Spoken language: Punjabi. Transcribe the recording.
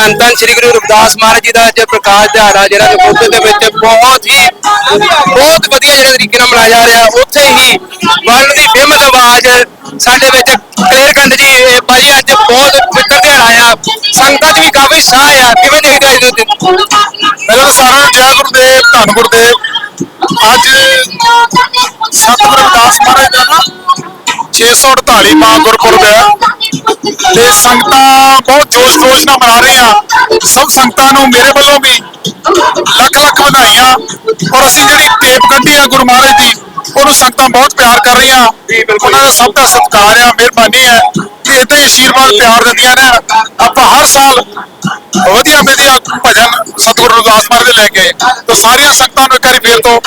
ਧੰਨ ਧੰਨ ਸ੍ਰੀ ਗੁਰੂ ਰਵਿਦਾਸ ਮਹਾਰਾਜ ਜੀ ਦਾ ਅੱਜ ਪ੍ਰਕਾਸ਼ ਦਿਹਾੜਾ ਜਿਹੜਾ ਨਕੋਦਰ ਦੇ ਵਿੱਚ ਬਹੁਤ ਹੀ, ਬਹੁਤ ਵਧੀਆ ਜਿਹੜੇ ਤਰੀਕੇ ਨਾਲ ਮਨਾਇਆ ਜਾ ਰਿਹਾ। ਉੱਥੇ ਹੀ ਵਰਲਡ ਦੀ ਫੇਮਸ ਆਵਾਜ਼ ਸਾਡੇ ਵਿੱਚ ਕਲੇਰਕੰਦ ਜੀ, ਇਹ ਅੱਜ ਬਹੁਤ ਪਵਿੱਤਰ ਦਿਹਾੜਾ ਆ। ਸੰਗਤਾਂ 'ਚ ਵੀ ਕਾਫੀ ਸਾਹ ਆ। ਕਿਵੇਂ ਦੇਖਦੇ ਹੋ ਅੱਜ ਦੇ ਦਿਨ? ਪਹਿਲਾਂ ਤਾਂ ਸਾਰਿਆਂ ਨੂੰ ਜੈ ਗੁਰਦੇਵ ਧੰਨ ਗੁਰਦੇਵ ਅੱਜ ਸਤਿਗੁਰੂ ਰਵਿਦਾਸ ਮਹਾਰਾਜ ਦਾ ਨਾ 648 ਮਾਹ ਗੁਰਪੁਰਬ ਹੈ ਤੇ ਸੰਗਤਾਂ ਬਹੁਤ ਜੋਸ਼ ਖਰੋਸ਼ ਨਾਲ ਮਨਾ ਰਹੀਆਂ। ਸਭ ਸੰਗਤਾਂ ਨੂੰ ਮੇਰੇ ਵੱਲੋਂ ਵੀ ਲੱਖ ਲੱਖ ਵਧਾਈਆਂ। ਔਰ ਅਸੀਂ ਜਿਹੜੀ ਟੇਪ ਕੱਢੀ ਆ ਗੁਰੂ ਮਹਾਰਾਜ ਦੀ, ਉਹਨੂੰ ਸੰਗਤਾਂ ਬਹੁਤ ਪਿਆਰ ਕਰ ਰਹੀਆਂ। ਉਹਨਾਂ ਦਾ ਸਭ ਦਾ ਸਤਿਕਾਰ ਆ, ਮਿਹਰਬਾਨੀ ਹੈ ਕਿ ਇਦਾਂ ਹੀ ਆਸ਼ੀਰਵਾਦ ਪਿਆਰ ਦਿੰਦੀਆਂ ਨੇ। ਆਪਾਂ ਹਰ ਸਾਲ ਵਧੀਆ ਵਧੀਆ ਭਜਨ ਸਤਿਗੁਰੂ ਰਵਿਦਾਸ ਮਹਾਰਾਜ ਦੇ ਲੈ ਕੇ ਆਏ। ਸਾਰੀਆਂ ਸੰਗਤਾਂ ਨੂੰ ਇੱਕ ਵਾਰੀ ਫੇਰ ਤੋਂ